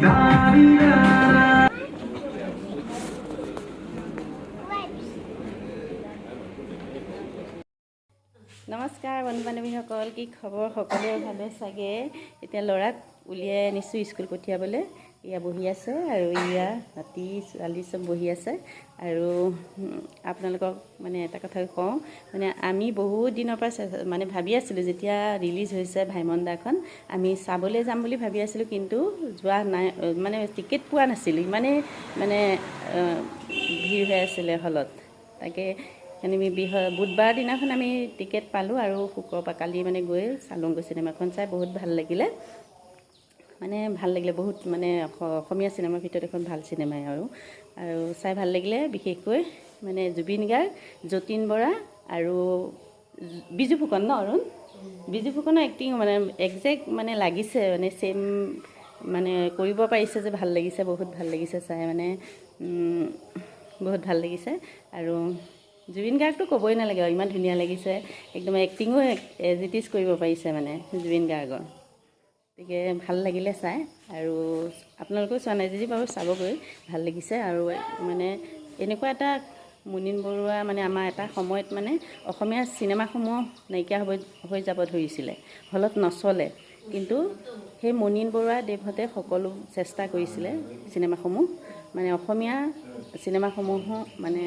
নমস্কাৰ বন্ধু বান্ধৱীসকল কি খবৰ? সকলোৰে ভালে চাগে? এতিয়া ল'ৰাক উলিয়াই আনিছোঁ স্কুল পঠিয়াবলৈ। ইয়া বহি আছে আৰু ইয়া নাতি ছোৱালী চব বহি আছে। আৰু আপোনালোকক মানে এটা কথা কওঁ মানে আমি বহুত দিনৰ পৰা মানে ভাবি আছিলোঁ যেতিয়া ৰিলিজ হৈছে ভাইমন দাখন আমি চাবলৈ যাম বুলি ভাবি আছিলোঁ কিন্তু যোৱা নাই মানে টিকেট পোৱা নাছিলোঁ। ইমানেই মানে ভিৰ হৈ আছিলে হলত। তাকে আমি বিহ বুধবাৰ দিনাখন আমি টিকেট পালোঁ আৰু শুক্ৰবাৰ কালি মানে গৈ চালোঁগৈ চিনেমাখন চাই বহুত ভাল লাগিলে। মানে ভাল লাগিলে বহুত মানে অস- অসমীয়া চিনেমাৰ ভিতৰত এখন ভাল চিনেমাই আৰু আৰু চাই ভাল লাগিলে বিশেষকৈ মানে জুবিন গাৰ্গ যতীন বৰা আৰু বিজু ফুকন ন অৰুণ? বিজু ফুকনৰ এক্টিং মানে একজেক্ট মানে লাগিছে মানে ছেম মানে কৰিব পাৰিছে যে ভাল লাগিছে বহুত ভাল লাগিছে চাই মানে বহুত ভাল লাগিছে। আৰু জুবিন গাৰ্গটো ক'বই নালাগে আৰু ইমান ধুনীয়া লাগিছে একদম এক্টিঙো এজ ইট ইজ কৰিব পাৰিছে মানে জুবিন গাৰ্গৰ। গতিকে ভাল লাগিলে চাই। আৰু আপোনালোকেও চোৱা নাই যদি বাৰু চাবগৈ ভাল লাগিছে। আৰু মানে এনেকুৱা এটা মুনীন বৰুৱা মানে আমাৰ এটা সময়ত মানে অসমীয়া চিনেমাসমূহ নাইকিয়া হৈ হৈ যাব ধৰিছিলে। হলত নচলে। কিন্তু সেই মুনীন বৰুৱা দেৱহঁতে সকলো চেষ্টা কৰিছিলে চিনেমাসমূহ। মানে অসমীয়া চিনেমাসমূহ মানে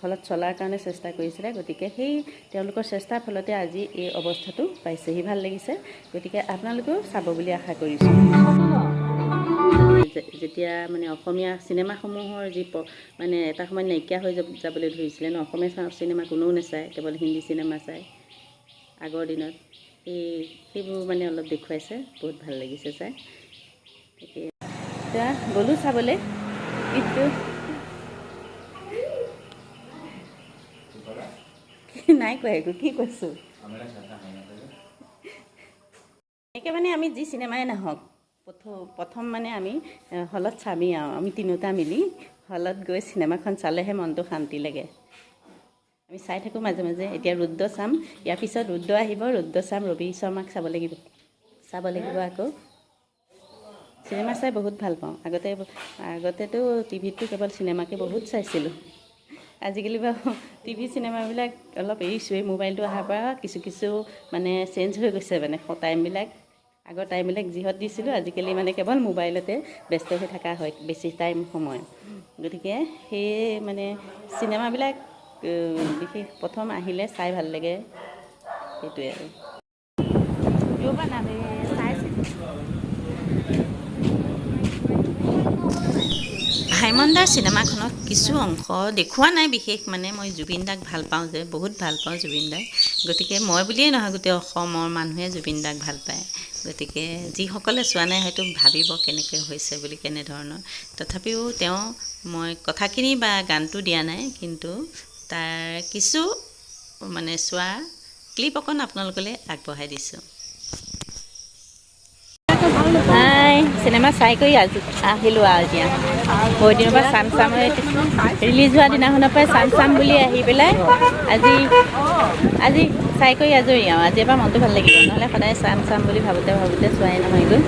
হলত চলাৰ কাৰণে চেষ্টা কৰিছিলে। গতিকে সেই তেওঁলোকৰ চেষ্টাৰ ফলতে আজি এই অৱস্থাটো পাইছেহি। ভালো লাগিছে। গতিকে আপোনালোকেও চাব বুলি আশা কৰিছোঁ। যেতিয়া মানে অসমীয়া চিনেমাসমূহৰ যি মানে এটা সময়ত নাইকিয়া হৈ যাব, যাবলৈ ধৰিছিলে ন? অসমীয়া চিনেমা কোনেও নাচায়, কেৱল হিন্দী চিনেমা চায়। আগৰ দিনত সেই সেইবোৰ মানে অলপ দেখুৱাইছে। বহুত ভালো লাগিছে চাই। এতিয়া গ'লোঁ চাবলৈ। কিন্তু নাই কোৱা একো কি কৈছোঁ এনেকৈ মানে আমি যি চিনেমাই নাহক প্ৰথম প্ৰথম মানে আমি এ, হলত চামেই আৰু আমি তিনিওটা মিলি হলত গৈ চিনেমাখন চালেহে মনটো শান্তি লাগে আমি চাই থাকোঁ মাজে মাজে এতিয়া ৰুদ্ৰ চাম ইয়াৰ পিছত ৰুদ্ৰ আহিব ৰুদ্ৰ চাম ৰবি শৰ্মাক চাব লাগিব চাব লাগিব আকৌ চিনেমা চাই বহুত ভালো পাওঁ। আগতে, আগতেতো টিভিততো কেৱল চিনেমাকে বহুত চাইছিলোঁ। আজিকালি বাৰু টিভি চিনেমাবিলাক অলপ এৰিছোঁ এই মোবাইলটো অহাৰ পৰা কিছু কিছু মানে চেঞ্জ হৈ গৈছে মানে। টাইমবিলাক, আগৰ টাইমবিলাক যিহত দিছিলোঁ, আজিকালি মানে কেৱল মোবাইলতে ব্যস্ত হৈ থকা হয় বেছি টাইম সময়। গতিকে সেয়ে মানে চিনেমাবিলাক বিশেষ প্ৰথম আহিলে চাই ভালো লাগে। সেইটোৱে আৰু। ভাইমন্দাৰ চিনেমাখনত কিছু অংশ দেখুওৱা নাই বিশেষ মানে মই জুবিন দাক ভাল পাওঁ যে বহুত ভাল পাওঁ জুবিন দাক। গতিকে মই বুলিয়েই নহয় গোটেই অসমৰ মানুহে জুবিন দাক ভাল পায়। গতিকে যিসকলে চোৱা নাই হয়তো ভাবিব কেনেকৈ হৈছে বুলি কেনেধৰণৰ। তথাপিও তেওঁ মই কথাখিনি বা গানটো দিয়া নাই কিন্তু তাৰ কিছু মানে চোৱা ক্লিপ অকণ আপোনালোকলৈ আগবঢ়াই দিছোঁ। চিনেমা চাই কৰি আজি আহিলোঁ আৰু এতিয়া। বহুত দিনৰ পৰা চাম চাম ৰিলিজ হোৱা দিনাখনৰ পৰাই চাম বুলি আহি পেলাই আজি আজি চাই কৰি আজৰি আৰু। আজিৰ পৰা মনটো ভালো লাগিব। নহ'লে সদায় চাম চাম বুলি ভাবোতে ভাবোতে চোৱাই নহয়গৈ